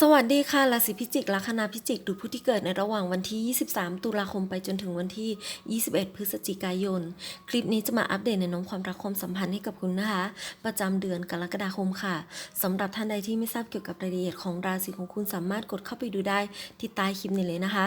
สวัสดีค่ะราศีพิจิกลัคนาพิจิกดูผู้ที่เกิดในระหว่างวันที่ 23 ตุลาคมไปจนถึงวันที่ 21 พฤศจิกายน คลิปนี้จะมาอัปเดตในน้องความรักความสัมพันธ์ให้กับคุณนะคะ ประจำเดือนกรกฎาคมค่ะสำหรับท่านใดที่ไม่ทราบเกี่ยวกับรายละเอียดของราศีของคุณสามารถกดเข้าไปดูได้ที่ใต้คลิปนี้เลยนะคะ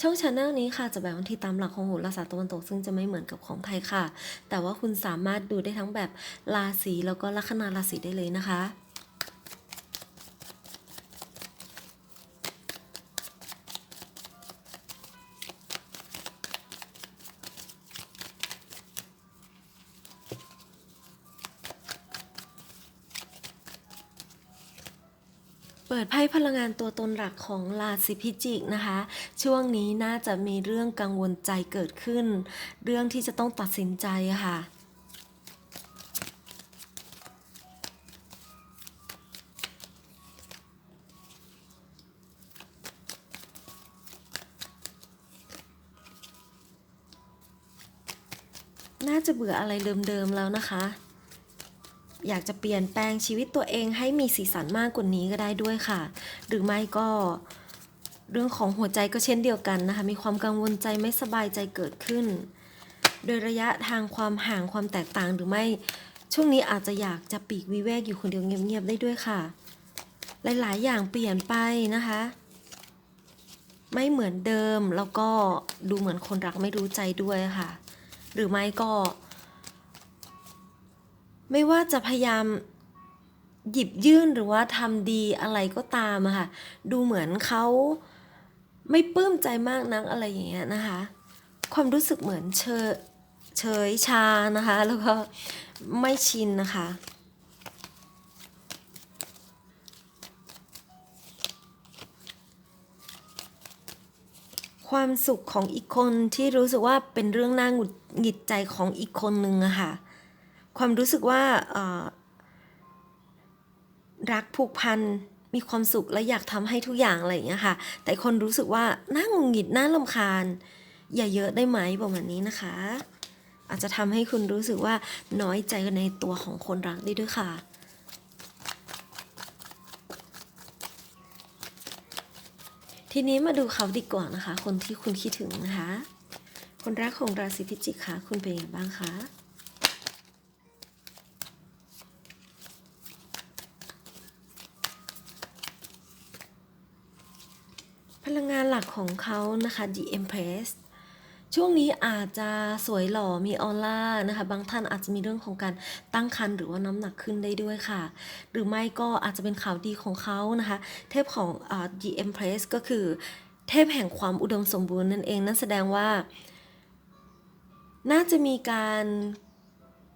ช่องชาแนลนี้ค่ะจะแบ่งวันที่ตามหลักของโหราศาสตร์ตะวันตกซึ่งจะไม่เหมือนกับของไทยค่ะ แต่ว่าคุณสามารถดูได้ทั้งแบบราศีแล้วก็ลัคนาราศีได้เลยนะคะ เปิดไพ่พลังงานตัวตนหลักของราศีพิจิกนะคะ ช่วงนี้น่าจะมีเรื่องกังวลใจเกิดขึ้น เรื่องที่จะต้องตัดสินใจะค่ะน่าจะเบื่ออะไรเดิมๆแล้วนะคะ อยากจะเปลี่ยนแปลงชีวิตตัวเองให้มีสีสันมากกว่านี้ก็ได้ด้วยค่ะ หรือไม่ก็เรื่องของหัวใจก็เช่นเดียวกันนะคะ มีความกังวลใจไม่สบายใจเกิดขึ้น โดยระยะทางความห่างความแตกต่างหรือไม่ช่วงนี้อาจจะอยากจะปีกวิเวกอยู่คนเดียวเงียบๆได้ด้วยค่ะ หลายๆ อย่างเปลี่ยนไปนะคะ ไม่เหมือนเดิมแล้วก็ดูเหมือนคนรักไม่รู้ใจด้วยค่ะ หรือไม่ก็ ไม่ว่าจะพยายามหยิบยื่นหรือว่าทำดีอะไรก็ตามอะค่ะ ดูเหมือนเขาไม่ปลื้มใจมากนักอะไรอย่างเงี้ยนะคะ ความรู้สึกเหมือนเชยเฉยชานะคะ แล้วก็ไม่ชินนะคะ ความสุขของอีกคนที่รู้สึกว่าเป็นเรื่องน่าหงุดหงิดใจของอีกคนนึงอะค่ะ ความรู้สึกว่ารักผูกพันมีความสุขและอยากทำให้ทุกอย่างอะไรอย่างเงี้ยค่ะ แต่คนรู้สึกว่าน่าหงุดหงิดน่าลำคาญ อย่าเยอะได้ไหมประมาณนี้นะคะ อาจจะทำให้คุณรู้สึกว่าน้อยใจในตัวของคนรักได้ด้วยค่ะ ทีนี้มาดูเขาดีกว่านะคะ คนที่คุณคิดถึงนะคะ คนรักของราศีพิจิกค่ะ คุณเป็นยังไงบ้างคะ พลังงานหลั กของเขานะคะ The Empress ช่วงนี้อาจจะสวยหล่อมีออร่านะคะ บางท่านอาจจะมีเรื่องของการตั้งครรภ์หรือว่าน้ำหนักขึ้นได้ด้วยค่ะ หรือไม่ก็อาจจะเป็นข่าวดีของเขานะคะ เทพของอ The Empress ก็คือ เทพแห่งความอุดมสมบูรณ์นั่นเอง นั่นแสดงว่า น่าจะมีการ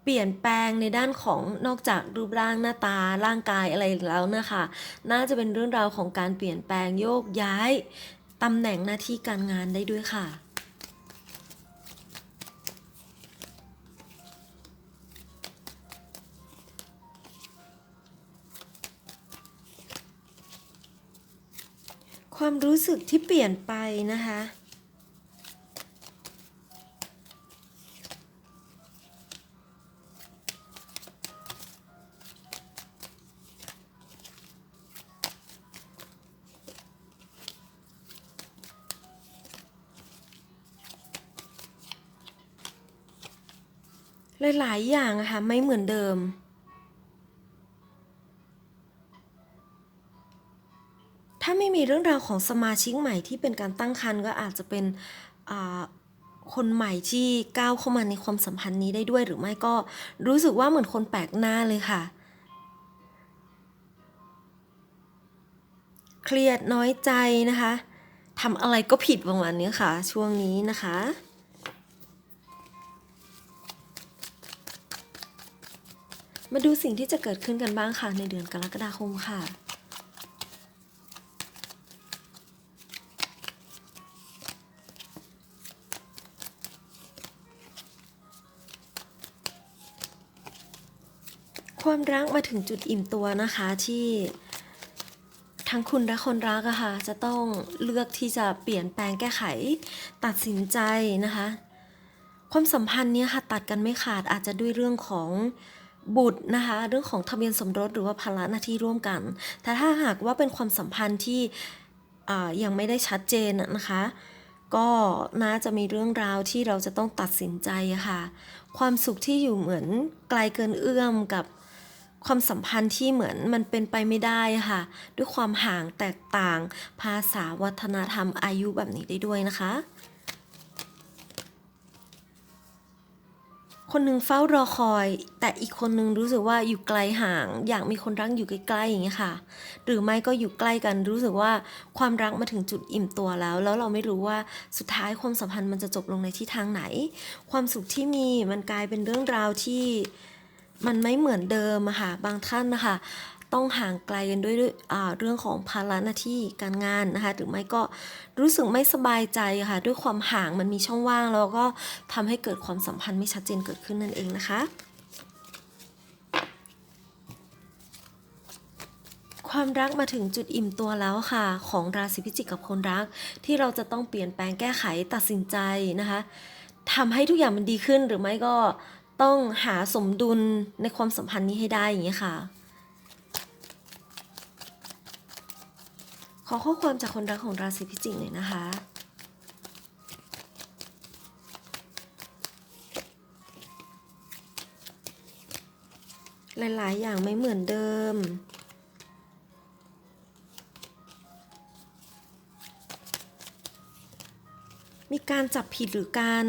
เปลี่ยนแปลงในด้านของนอกจากรูปร่างหน้าตาร่างกายอะไรแล้วนะคะ น่าจะเป็นเรื่องราวของการเปลี่ยนแปลงโยกย้าย ตำแหน่งหน้าที่การงานได้ด้วยค่ะ ความรู้สึกที่เปลี่ยนไปนะคะ หลายๆอย่างอะค่ะไม่เหมือนเดิม ถ้าไม่มีเรื่องราวของสมาชิกใหม่ที่เป็นการตั้งครรภ์ก็อาจจะเป็นคนใหม่ที่ก้าวเข้ามาในความสัมพันธ์นี้ได้ด้วยหรือไม่ก็รู้สึกว่าเหมือนคนแปลกหน้าเลยค่ะ เครียดน้อยใจนะคะทำอะไรก็ผิดประมาณนี้ค่ะ ช่วงนี้นะคะ มาดูสิ่งที่จะเกิดขึ้นกันบ้างค่ะในเดือนกรกฎาคมค่ะ ความรักมาถึงจุดอิ่มตัวนะคะที่ทั้งคุณและคนรักอะค่ะจะต้องเลือกที่จะเปลี่ยนแปลงแก้ไข ตัดสินใจนะคะ ความสัมพันธ์เนี้ยค่ะตัดกันไม่ขาดอาจจะด้วยเรื่องของ บุตรนะคะเรื่องของทะเบียนสมรสหรือว่าภาระหน้าที่ร่วมกัน แต่ถ้าหากว่าเป็นความสัมพันธ์ที่ยังไม่ได้ชัดเจนนะคะ ก็น่าจะมีเรื่องราวที่เราจะต้องตัดสินใจะค่ะ ความสุขที่อยู่เหมือนไกลเกินเอื้อมกับความสัมพันธ์ที่เหมือนมันเป็นไปไม่ได้ะค่ะ ด้วยความห่างแตกต่าง ภาษาวัฒนธรรมอายุแบบนี้ได้ด้วยนะคะ คนหนึ่งเฝ้ารอคอย แต่อีกคนหนึ่งรู้สึกว่าอยู่ไกลห่าง อยากมีคนรักอยู่ใกล้ๆอย่างเงี้ยค่ะ หรือไม่ก็อยู่ใกล้กันรู้สึกว่าความรักมาถึงจุดอิ่มตัวแล้ว แล้วเราไม่รู้ว่าสุดท้ายความสัมพันธ์มันจะจบลงในทิศทางไหน ความสุขที่มีมันกลายเป็นเรื่องราวที่มันไม่เหมือนเดิมอะค่ะบางท่านนะคะ ต้องห่างไกลกันด้วยวยเรื่องของภาระหน้าที่การงานนะคะหรือไม่ก็รู้สึกไม่สบายใจค่ะด้วยความห่างมันมีช่องว่าง แล้วก็ทำให้เกิดความสัมพันธ์ไม่ชัดเจนเกิดขึ้นนั่นเองนะคะ ความรักมาถึงจุดอิ่มตัวแล้วค่ะ ของราศีพิจิกกับคนรัก ที่เราจะต้องเปลี่ยนแปลงแก้ไขตัดสินใจนะคะทำให้ทุกอย่างมันดีขึ้นหรือไม่ก็ต้องหาสมดุลในความสัมพันธ์นี้ให้ได้อย่างนี้ยค่ะ อข้อความจากคนรักของราศีพิจิกหน่อยนะคะ หลาย ๆ อย่างไม่เหมือนเดิม มีการจับผิดหรือการ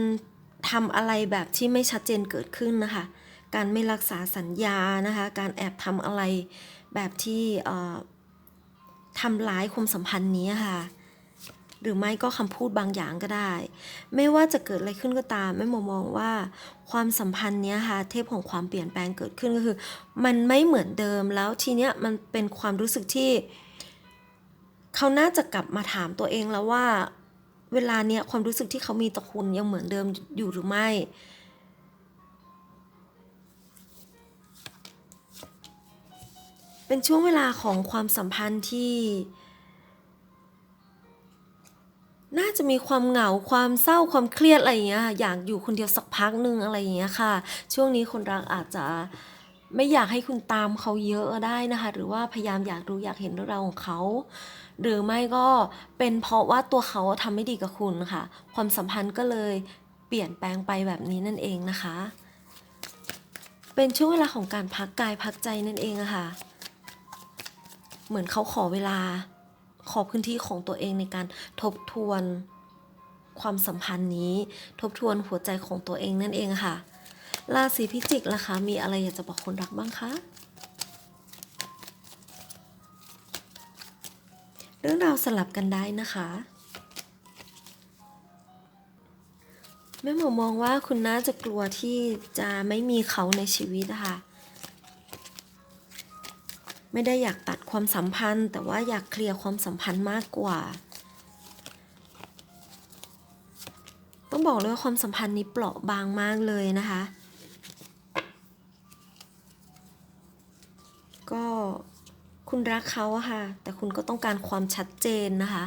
ทำอะไรแบบที่ไม่ชัดเจนเกิดขึ้นนะคะ การไม่รักษาสัญญานะคะ การแอบทำอะไรแบบที่ ทำร้ายความสัมพันธ์นี้ค่ะ หรือไม่ก็คำพูดบางอย่างก็ได้ ไม่ว่าจะเกิดอะไรขึ้นก็ตามแม่โมมองว่าความสัมพันธ์นี้ค่ะ เทพของความเปลี่ยนแปลงเกิดขึ้นก็คือ มันไม่เหมือนเดิมแล้วทีเนี้ยมันเป็นความรู้สึกที่ เขาน่าจะกลับมาถามตัวเองแล้วว่า เวลาเนี้ยความรู้สึกที่เขามีต่อคุณยังเหมือนเดิมอยู่หรือไม่ เป็นช่วงเวลาของความสัมพันธ์ที่ น่าจะมีความเหงาความเศร้าความเครียดอะไรอย่างเงี้ยอยากอยู่คนเดียวสักพักหนึ่งอะไรอย่างเงี้ยค่ะ ช่วงนี้คนรักอาจจะไม่อยากให้คุณตามเขาเยอะได้นะคะ หรือว่าพยายามอยากรู้อยากเห็นเรื่องราวของเขา หรือไม่ก็เป็นเพราะว่าตัวเขาทำไม่ดีกับคุณค่ะ ความสัมพันธ์ก็เลยเปลี่ยนแปลงไปแบบนี้นั่นเองนะคะ เป็นช่วงเวลาของการพักกายพักใจนั่นเองอะค่ะ เหมือนเขาขอเวลา ขอพื้นที่ของตัวเองในการทบทวนความสัมพันธ์นี้ ทบทวนหัวใจของตัวเองนั่นเองค่ะ ราศีพิจิกล่ะคะ มีอะไรอยากจะบอกคนรักบ้างคะเรื่องราวสลับกันได้นะคะแม่หมอมองว่าคุณน่าจะกลัวที่จะไม่มีเขาในชีวิตนะคะ ไม่ได้อยากตัดความสัมพันธ์ แต่ว่าอยากเคลียร์ความสัมพันธ์มากกว่า ต้องบอกเลยว่าความสัมพันธ์นี้เปราะบางมากเลยนะคะ ก็คุณรักเขาอะค่ะ แต่คุณก็ต้องการความชัดเจนนะคะ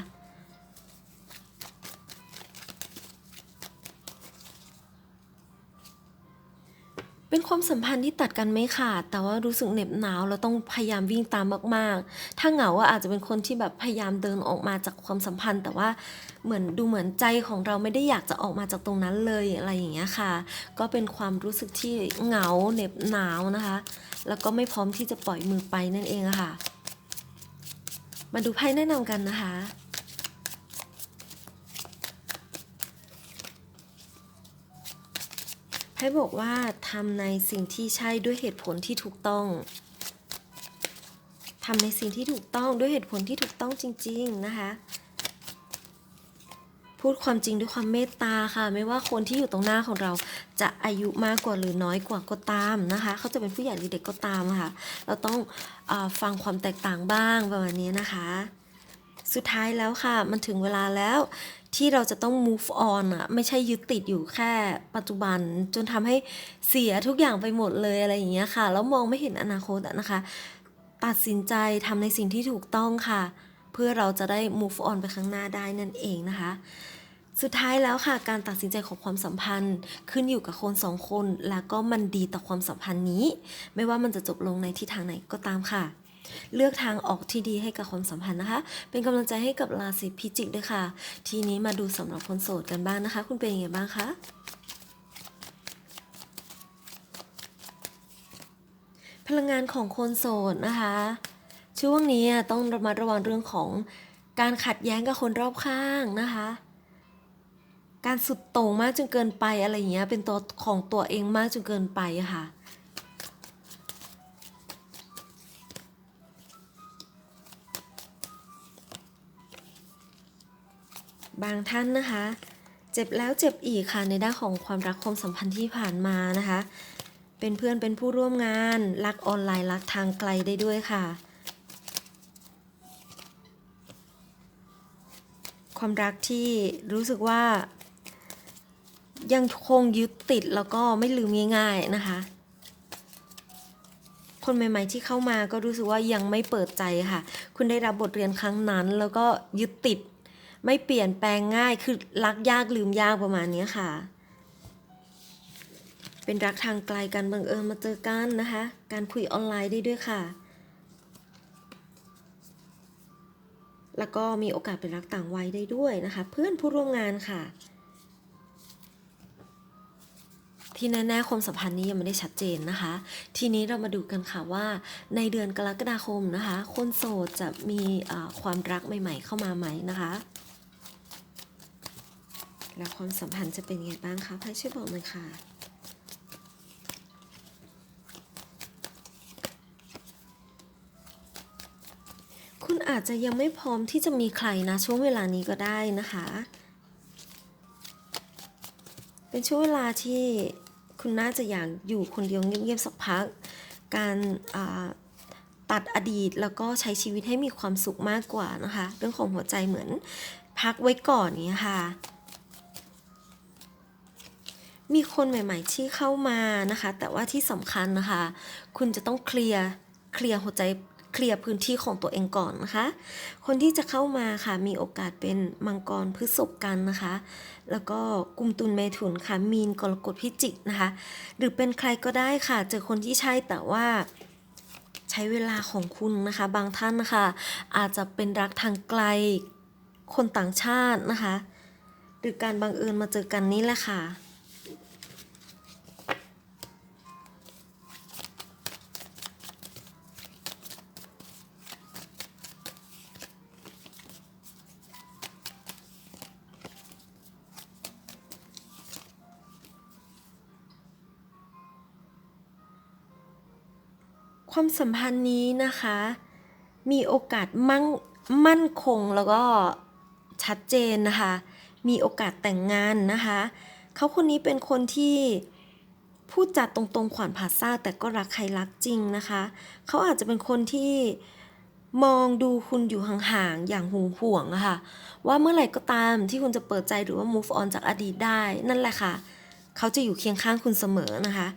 เป็นความสัมพันธ์ที่ตัดกันไม่ขาด แต่ว่ารู้สึกเหน็บหนาวแล้วต้องพยายามวิ่งตามมาก ๆ ถ้าเหงาอะอาจจะเป็นคนที่แบบพยายามเดินออกมาจากความสัมพันธ์ แต่ว่าเหมือนดูเหมือนใจของเราไม่ได้อยากจะออกมาจากตรงนั้นเลยอะไรอย่างเงี้ยค่ะ ก็เป็นความรู้สึกที่เหงาเหน็บหนาวนะคะ แล้วก็ไม่พร้อมที่จะปล่อยมือไปนั่นเองอะค่ะ มาดูไพ่แนะนำกันนะคะ ให้บอกว่าทำในสิ่งที่ใช่ด้วยเหตุผลที่ถูกต้องทำในสิ่งที่ถูกต้องด้วยเหตุผลที่ถูกต้องจริง ๆ นะคะ พูดความจริงด้วยความเมตตาค่ะ ไม่ว่าคนที่อยู่ตรงหน้าของเราจะอายุมากกว่าหรือน้อยกว่าก็ตามนะคะ เขาจะเป็นผู้ใหญ่หรือเด็กก็ตามค่ะ เราต้องอฟังความแตกต่างบ้างประมาณนี้นะคะ สุดท้ายแล้วค่ะ มันถึงเวลาแล้ว ที่เราจะต้อง move on อะไม่ใช่ยึดติดอยู่แค่ปัจจุบัน จนทำให้เสียทุกอย่างไปหมดเลยอะไรอย่างเงี้ยค่ะ แล้วมองไม่เห็นอนาคตนะคะ ตัดสินใจทำในสิ่งที่ถูกต้องค่ะ เพื่อเราจะได้ move on ไปข้างหน้าได้นั่นเองนะคะสุดท้ายแล้วค่ะการตัดสินใจของความสัมพันธ์ขึ้นอยู่กับคนสองคน แล้วก็มันดีต่อความสัมพันธ์นี้ ไม่ว่ามันจะจบลงในทิศทางไหนก็ตามค่ะ เลือกทางออกที่ดีให้กับความสัมพันธ์นะคะ เป็นกำลังใจให้กับราศีพิจิกด้วยค่ะ ทีนี้มาดูสำหรับคนโสดกันบ้างนะคะ คุณเป็นยังไงบ้างคะพลังงานของคนโสดนะคะ ช่วงนี้ต้องระมัดระวังเรื่องของการขัดแย้งกับคนรอบข้างนะคะ การสุดโต่งมากจนเกินไปอะไรอย่างเงี้ยเป็นตัวของตัวเองมากจนเกินไปะค่ะ บางท่านนะคะ เจ็บแล้วเจ็บอีกค่ะในด้านของความรักความสัมพันธ์ที่ผ่านมานะคะ เป็นเพื่อนเป็นผู้ร่วมงานรักออนไลน์รักทางไกลได้ด้วยค่ะ ความรักที่รู้สึกว่า ยังคงยึดติดแล้วก็ไม่ลืมง่ายๆนะคะคนใหม่ๆที่เข้ามาก็รู้สึกว่ายังไม่เปิดใจค่ะ คุณได้รับบทเรียนครั้งนั้น แล้วก็ยึดติด ไม่เปลี่ยนแปลงง่ายคือรักยากลืมยากประมาณนี้ค่ะ เป็นรักทางไกลกันบังเอิญมาเจอกันนะคะ การคุยออนไลน์ได้ด้วยค่ะ แล้วก็มีโอกาสเป็นรักต่างวัยได้ด้วยนะคะ เพื่อนผู้ร่วมงานค่ะ ที่แน่ๆความสัมพันธ์นี้ยังไม่ได้ชัดเจนนะคะ ทีนี้เรามาดูกันค่ะว่า ในเดือนกรกฎาคมนะคะ คนโสดจะมีความรักใหม่ ๆ เข้ามาไหมนะคะ แล้วความสัมพันธ์จะเป็นยังไงบ้างคะไพ่ช่วยบอกหน่อยค่ะคุณอาจจะยังไม่พร้อมที่จะมีใครนะ ช่วงเวลานี้ก็ได้นะคะ เป็นช่วงเวลาที่คุณน่าจะอยากอยู่คนเดียวเงียบๆสักพัก การตัดอดีตแล้วก็ใช้ชีวิตให้มีความสุขมากกว่านะคะ เรื่องของหัวใจเหมือนพักไว้ก่อนนี้ค่ะ มีคนใหม่ ๆ ที่เข้ามานะคะ แต่ว่าที่สำคัญนะคะ คุณจะต้องเคลียร์เคลียร์หัวใจเคลียร์พื้นที่ของตัวเองก่อนนะคะ คนที่จะเข้ามาค่ะมีโอกาสเป็นมังกรพฤษภกันนะคะ แล้วก็กุมตุลเมถุนค่ะ มีนกรกฎพิจิกนะคะ หรือเป็นใครก็ได้ค่ะ เจอคนที่ใช่แต่ว่าใช้เวลาของคุณนะคะ บางท่านนะคะ อาจจะเป็นรักทางไกลคนต่างชาตินะคะ หรือการบังเอิญมาเจอกันนี่แหละค่ะ ความสัมพันธ์นี้นะคะ มีโอกาสมั่งมั่นคงแล้วก็ชัดเจนนะคะ มีโอกาสแต่งงานนะคะ เขาคนนี้เป็นคนที่พูดจาตรงๆขวานผ่าซ่าแต่ก็รักใครรักจริงนะคะ เขาอาจจะเป็นคนที่มองดูคุณอยู่ห่างๆ อย่างหึงห่วงอะค่ะ ว่าเมื่อไหร่ก็ตามที่คุณจะเปิดใจหรือว่า move on จากอดีตได้ นั่นแหละค่ะ เขาจะอยู่เคียงข้างคุณเสมอนะคะ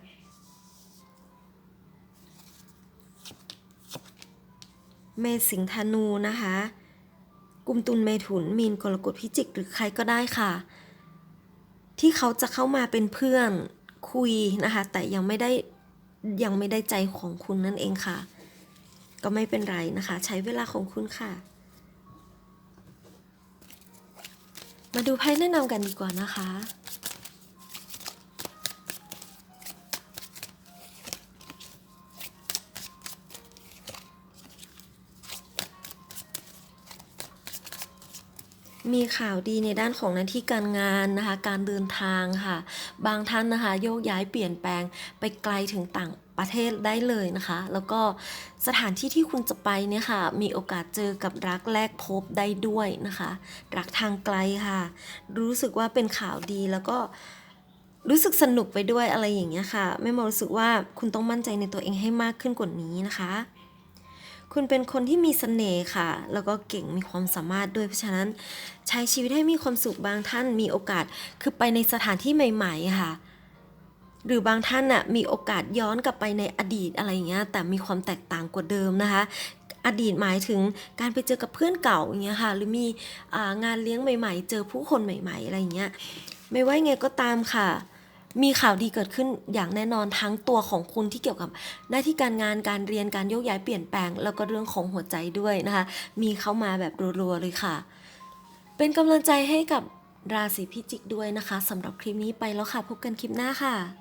เมษสิงธนูนะคะกุมตุลเมถุนมีนกรกฎพิจิกหรือใครก็ได้ค่ะ ที่เขาจะเข้ามาเป็นเพื่อนคุยนะคะ แต่ยังไม่ได้ยังไม่ได้ใจของคุณนั่นเองค่ะ ก็ไม่เป็นไรนะคะ ใช้เวลาของคุณค่ะ มาดูไพ่แนะนำกันดีกว่านะคะ มีข่าวดีในด้านของหน้าที่การงานนะคะ การเดินทางค่ะ บางท่านนะคะโยกย้ายเปลี่ยนแปลงไปไกลถึงต่างประเทศได้เลยนะคะ แล้วก็สถานที่ที่คุณจะไปเนี่ยค่ะ มีโอกาสเจอกับรักแรกพบได้ด้วยนะคะ รักทางไกลค่ะ รู้สึกว่าเป็นข่าวดีแล้วก็รู้สึกสนุกไปด้วยอะไรอย่างเงี้ยค่ะ ไม่มารู้สึกว่าคุณต้องมั่นใจในตัวเองให้มากขึ้นกว่านี้นะคะ คุณเป็นคนที่มีเสน่ห์ค่ะ แล้วก็เก่งมีความสามารถด้วย เพราะฉะนั้นใช้ชีวิตให้มีความสุขบางท่านมีโอกาสคือไปในสถานที่ใหม่ ๆ ค่ะ หรือบางท่านน่ะมีโอกาสย้อนกลับไปในอดีตอะไรอย่างเงี้ย แต่มีความแตกต่างกว่าเดิมนะคะ อดีตหมายถึงการไปเจอกับเพื่อนเก่าอย่างเงี้ยค่ะ หรือมีองานเลี้ยงใหม่ ๆ เจอผู้คนใหม่ ๆ อะไรอย่างเงี้ย ไม่ว่าไงก็ตามค่ะ มีข่าวดีเกิดขึ้นอย่างแน่นอนทั้งตัวของคุณที่เกี่ยวกับหน้าที่การงานการเรียนการโยกย้ายเปลี่ยนแปลง แล้วก็เรื่องของหัวใจด้วยนะคะ มีเข้ามาแบบรัวๆเลยค่ะ เป็นกำลังใจให้กับราศีพิจิกด้วยนะคะสำหรับคลิปนี้ไปแล้วค่ะ พบกันคลิปหน้าค่ะ